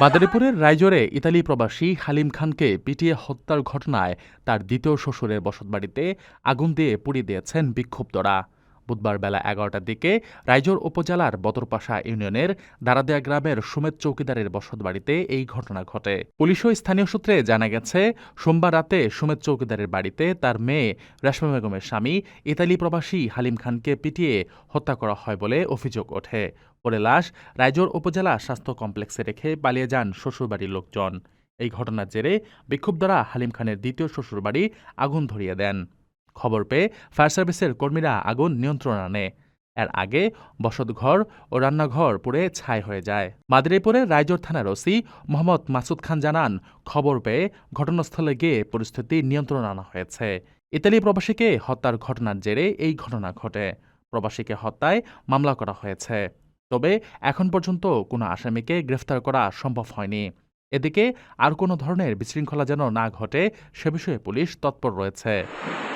বাদারীপুরের রায়জোরে Italy প্রবাসী হালিম খানকে পিটিয়ে হত্যার ঘটনায় তার দ্বিতীয় শ্বশুরের বসতবাড়িতে আগুন দিয়ে পুড়িয়ে দিয়েছেন বিক্ষুব্ধরা। বুধবার বেলা এগারোটার দিকে রাইজর উপজেলার বদরপাশা ইউনিয়নের দারাদিয়া গ্রামের সুমেত চৌকিদারের বসতবাড়িতে এই ঘটনা ঘটে। পুলিশ ও স্থানীয় সূত্রে জানা গেছে, সোমবার রাতে সুমেত চৌকিদারের বাড়িতে তার মেয়ে রেশমা বেগমের স্বামী ইতালি প্রবাসী হালিম খানকে পিটিয়ে হত্যা করা হয় বলে অভিযোগ ওঠে। পরে লাশ রাইজোর উপজেলা স্বাস্থ্য কমপ্লেক্সে রেখে পালিয়ে যান শ্বশুরবাড়ির লোকজন। এই ঘটনার জেরে বিক্ষুব্ধরা হালিম খানের দ্বিতীয় শ্বশুরবাড়ি আগুন ধরিয়ে দেন। খবর পেয়ে ফায়ার সার্ভিসের কর্মীরা আগুন নিয়ন্ত্রণ আনে। এর আগে বসতঘর ও রান্নাঘর পুড়ে ছাই হয়ে যায়। মাদারীপুরের রাইজর থানার ওসি মোহাম্মদ মাসুদ খান জানান, খবর পেয়ে ঘটনাস্থলে গিয়ে পরিস্থিতি নিয়ন্ত্রণ আনা হয়েছে। ইতালি প্রবাসীকে হত্যার ঘটনার জেরে এই ঘটনা ঘটে। প্রবাসীকে হত্যায় মামলা করা হয়েছে। তবে এখন পর্যন্ত কোনো আসামিকে গ্রেফতার করা সম্ভব হয়নি। এদিকে আর কোনো ধরনের বিশৃঙ্খলা যেন না ঘটে, সে বিষয়ে পুলিশ তৎপর রয়েছে।